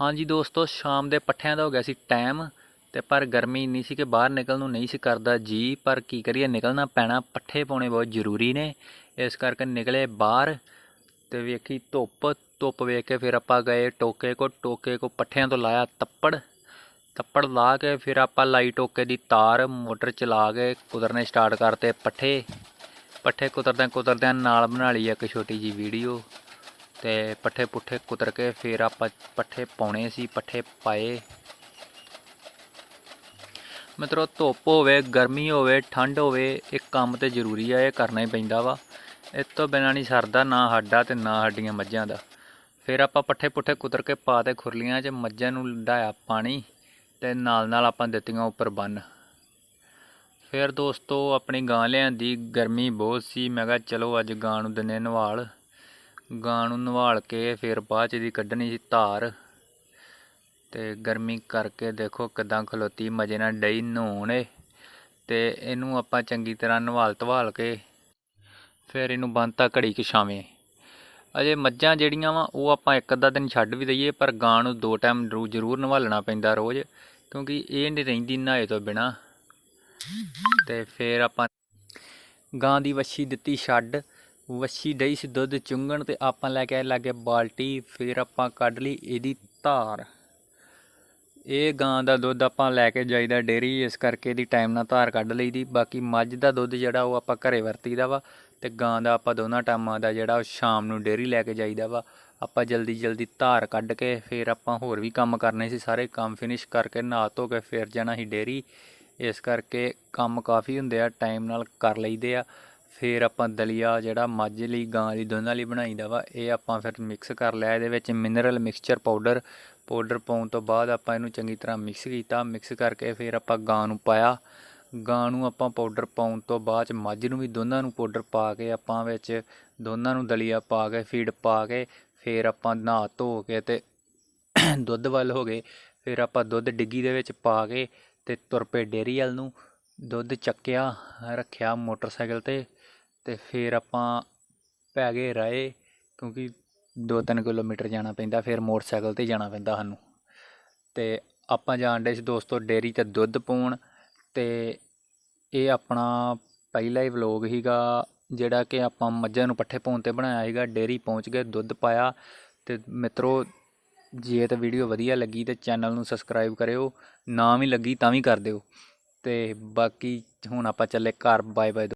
ਹਾਂਜੀ ਦੋਸਤੋ, ਸ਼ਾਮ ਦੇ ਪੱਠਿਆਂ ਦਾ ਹੋ ਗਿਆ ਸੀ ਟਾਈਮ ਤੇ ਪਰ ਗਰਮੀ ਇੰਨੀ ਸੀ ਕਿ ਬਾਹਰ ਨਿਕਲਣ ਨੂੰ ਨਹੀਂ ਸੀ ਕਰਦਾ ਜੀ। ਪਰ ਕੀ ਕਰੀਏ, ਨਿਕਲਣਾ ਪੈਣਾ, ਪੱਠੇ ਪਾਉਣੇ ਬਹੁਤ ਜ਼ਰੂਰੀ ਨੇ। ਇਸ ਕਰਕੇ ਨਿਕਲੇ ਬਾਹਰ ਤੇ ਵੇਖੀ ਧੁੱਪ ਧੁੱਪ ਵੇਖ ਕੇ ਫਿਰ ਆਪਾਂ ਗਏ ਟੋਕੇ ਕੋ ਟੋਕੇ ਕੋ ਪੱਠਿਆਂ ਤੋਂ ਲਾਇਆ ਤੱਪੜ ਤੱਪੜ ਲਾ ਕੇ ਫਿਰ ਆਪਾਂ ਲਾਈ ਟੋਕੇ ਦੀ ਤਾਰ, ਮੋਟਰ ਚਲਾ ਕੇ ਕੁਦਰਨੇ ਸਟਾਰਟ ਕਰਤੇ ਪੱਠੇ। ਪੱਠੇ ਕੁਦਰਦਿਆਂ ਕੁਦਰਦਿਆਂ ਨਾਲ ਬਣਾ ਲਈ ਇੱਕ ਛੋਟੀ ਜੀ ਵੀਡੀਓ ਤੇ ਪੱਠੇ ਪੁੱਠੇ ਕੁਤਰ ਕੇ ਫਿਰ ਆਪਾਂ ਪੱਠੇ ਪਾਉਣੇ ਸੀ, ਪੱਠੇ ਪਾਏ। ਮਿੱਤਰੋ, ਧੁੱਪ ਹੋਵੇ, ਗਰਮੀ ਹੋਵੇ, ਠੰਡ ਹੋਵੇ, ਇਹ ਕੰਮ ਤੇ ਜ਼ਰੂਰੀ ਆ, ਇਹ ਕਰਨਾ ਹੀ ਪੈਂਦਾ ਵਾ। ਇਸ ਤੋਂ ਬਿਨਾਂ ਨਹੀਂ ਸਰਦਾ ਨਾ ਹੱਡਾ ਤੇ ਨਾ ਹੱਡੀਆਂ ਮੱਝਾਂ ਦਾ। ਫਿਰ ਆਪਾਂ ਪੱਠੇ ਪੁੱਠੇ ਕੁਤਰ ਕੇ ਪਾ ਤੇ ਖੁਰਲੀਆਂ 'ਚ ਮੱਝਾਂ ਨੂੰ ਲਡਾਇਆ ਪਾਣੀ ਤੇ ਨਾਲ ਨਾਲ ਆਪਾਂ ਦਿੱਤੀਆਂ ਉੱਪਰ ਬੰਨ। ਫਿਰ ਦੋਸਤੋ, ਆਪਣੀ ਗਾਂ ਲਿਆਂਦੀ, ਗਰਮੀ ਬਹੁਤ ਸੀ, ਮੈਂ ਕਿਹਾ ਚਲੋ ਅੱਜ ਗਾਂ ਨੂੰ ਦਿਨੇ ਨਵਾਲ। ਗਾਂ ਨੂੰ ਨਵਾਲ ਕੇ ਫਿਰ ਬਾਅਦ ਚ ਦੀ ਕੱਢਣੀ ਸੀ ਧਾਰ। ਤੇ ਗਰਮੀ ਕਰਕੇ ਦੇਖੋ ਕਿਦਾਂ ਖਲੋਤੀ, ਮਜੇ ਨਾਲ ਡਈ ਨਹਾਉਣ ਏ ਤੇ ਇਹਨੂੰ ਆਪਾਂ ਚੰਗੀ ਤਰ੍ਹਾਂ ਨਵਾਲ ਧਵਾਲ ਕੇ ਫਿਰ ਇਹਨੂੰ ਬੰਨਤਾ ਘੜੀ ਕਿ ਛਾਵੇਂ। ਅਜੇ ਮੱਝਾਂ ਜਿਹੜੀਆਂ ਵਾ, ਉਹ ਆਪਾਂ ਇੱਕ ਅੱਧਾ ਦਿਨ ਛੱਡ ਵੀ ਦਈਏ, ਪਰ ਗਾਂ ਨੂੰ ਦੋ ਟਾਈਮ ਜ਼ਰੂਰ ਨਵਾਲਣਾ ਪੈਂਦਾ ਰੋਜ਼, ਕਿਉਂਕਿ ਇਹ ਨਹੀਂ ਰਹਿੰਦੀ ਨਹਾਏ ਤੋਂ ਬਿਨਾ। ਤੇ ਫਿਰ ਆਪਾਂ ਗਾਂ ਦੀ ਵੱਛੀ ਦਿੱਤੀ ਛੱਡ ਵੱਛੀ ਡਈ ਸੀ ਦੁੱਧ ਚੁੰਗਣ ਤੇ ਆਪਾਂ ਲੈ ਕੇ ਆਏ ਲਾਗੇ ਬਾਲਟੀ, ਫਿਰ ਆਪਾਂ ਕੱਢ ਲਈ ਇਹਦੀ ਧਾਰ। ਇਹ ਗਾਂ ਦਾ ਦੁੱਧ ਆਪਾਂ ਲੈ ਕੇ ਜਾਈਦਾ ਡੇਰੀ, ਇਸ ਕਰਕੇ ਇਹਦੀ ਟਾਈਮ ਨਾਲ ਧਾਰ ਕੱਢ ਲਈ ਦੀ। ਬਾਕੀ ਮੱਝ ਦਾ ਦੁੱਧ ਜਿਹੜਾ ਉਹ ਆਪਾਂ ਘਰੇ ਵਰਤੀਦਾ ਵਾ ਤੇ ਗਾਂ ਦਾ ਆਪਾਂ ਦੋਨਾਂ ਟਾਈਮਾਂ ਦਾ ਜਿਹੜਾ ਉਹ ਸ਼ਾਮ ਨੂੰ ਡੇਰੀ ਲੈ ਕੇ ਜਾਈਦਾ ਵਾ। ਆਪਾਂ ਜਲਦੀ ਜਲਦੀ ਧਾਰ ਕੱਢ ਕੇ ਫਿਰ ਆਪਾਂ ਹੋਰ ਵੀ ਕੰਮ ਕਰਨੇ ਸੀ, ਸਾਰੇ ਕੰਮ ਫਿਨਿਸ਼ ਕਰਕੇ ਨਹਾ ਧੋ ਕੇ ਫਿਰ ਜਾਣਾ ਸੀ ਡੇਰੀ। ਇਸ ਕਰਕੇ ਕੰਮ ਕਾਫੀ ਹੁੰਦੇ ਆ ਟਾਈਮ ਨਾਲ ਕਰ ਲਈਦੇ ਆ। ਫਿਰ ਆਪਾਂ ਦਲੀਆ ਜਿਹੜਾ ਮੱਝ ਲਈ, ਗਾਂ ਲਈ, ਦੋਨਾਂ ਲਈ ਬਣਾਈਦਾ ਵਾ, ਇਹ ਆਪਾਂ ਫਿਰ ਮਿਕਸ ਕਰ ਲਿਆ। ਇਹਦੇ ਵਿੱਚ ਮਿਨਰਲ ਮਿਕਸਚਰ ਪਾਊਡਰ ਪਾਊਡਰ ਪਾਉਣ ਤੋਂ ਬਾਅਦ ਆਪਾਂ ਇਹਨੂੰ ਚੰਗੀ ਤਰ੍ਹਾਂ ਮਿਕਸ ਕੀਤਾ। ਮਿਕਸ ਕਰਕੇ ਫਿਰ ਆਪਾਂ ਗਾਂ ਨੂੰ ਪਾਇਆ। ਗਾਂ ਨੂੰ ਆਪਾਂ ਪਾਊਡਰ ਪਾਉਣ ਤੋਂ ਬਾਅਦ ਚ ਮੱਝ ਨੂੰ ਵੀ ਦੋਨਾਂ ਨੂੰ ਪਾਊਡਰ ਪਾ ਕੇ ਆਪਾਂ ਵਿੱਚ ਦੋਨਾਂ ਨੂੰ ਦਲੀਆ ਪਾ ਕੇ ਫੀਡ ਪਾ ਕੇ ਫਿਰ ਆਪਾਂ ਨਹਾ ਧੋ ਕੇ ਤੇ ਦੁੱਧ ਵੱਲ ਹੋ ਗਏ। ਫਿਰ ਆਪਾਂ ਦੁੱਧ ਡਿੱਗੀ ਦੇ ਵਿੱਚ ਪਾ ਕੇ ਤੇ ਤੁਰ ਪਏ ਡੇਅਰੀ ਵੱਲ ਨੂੰ। ਦੁੱਧ ਚੱਕਿਆ, ਰੱਖਿਆ ਮੋਟਰਸਾਈਕਲ ਤੇ। ਤੇ ਫਿਰ ਆਪਾਂ ਪੈ ਗਏ ਰਾਏ, ਕਿਉਂਕਿ 2-3 ਕਿਲੋਮੀਟਰ ਜਾਣਾ ਪੈਂਦਾ, ਫਿਰ ਮੋਟਰਸਾਈਕਲ ਤੇ ਜਾਣਾ ਪੈਂਦਾ ਸਾਨੂੰ। ਅਤੇ ਆਪਾਂ ਜਾਣ ਡੇ ਸੀ ਦੋਸਤੋ ਡੇਅਰੀ ਤੇ ਦੁੱਧ ਪਾਉਣ ਅਤੇ ਇਹ ਆਪਣਾ ਪਹਿਲਾ ਹੀ ਵਲੋਗ ਸੀਗਾ, ਜਿਹੜਾ ਕਿ ਆਪਾਂ ਮੱਝਾਂ ਨੂੰ ਪੱਠੇ ਪਾਉਣ ਤੇ ਬਣਾਇਆ ਸੀਗਾ। ਡੇਅਰੀ ਪਹੁੰਚ ਗਏ, ਦੁੱਧ ਪਾਇਆ ਅਤੇ ਮਿੱਤਰੋ, ਜੇ ਤਾਂ ਵੀਡੀਓ ਵਧੀਆ ਲੱਗੀ ਤਾਂ ਚੈਨਲ ਨੂੰ ਸਬਸਕ੍ਰਾਈਬ ਕਰਿਓ, ਨਾ ਵੀ ਲੱਗੀ ਤਾਂ ਵੀ ਕਰ ਦਿਓ। ਅਤੇ ਬਾਕੀ ਹੁਣ ਆਪਾਂ ਚੱਲੇ ਘਰ ਬਾਏ ਬਾਏ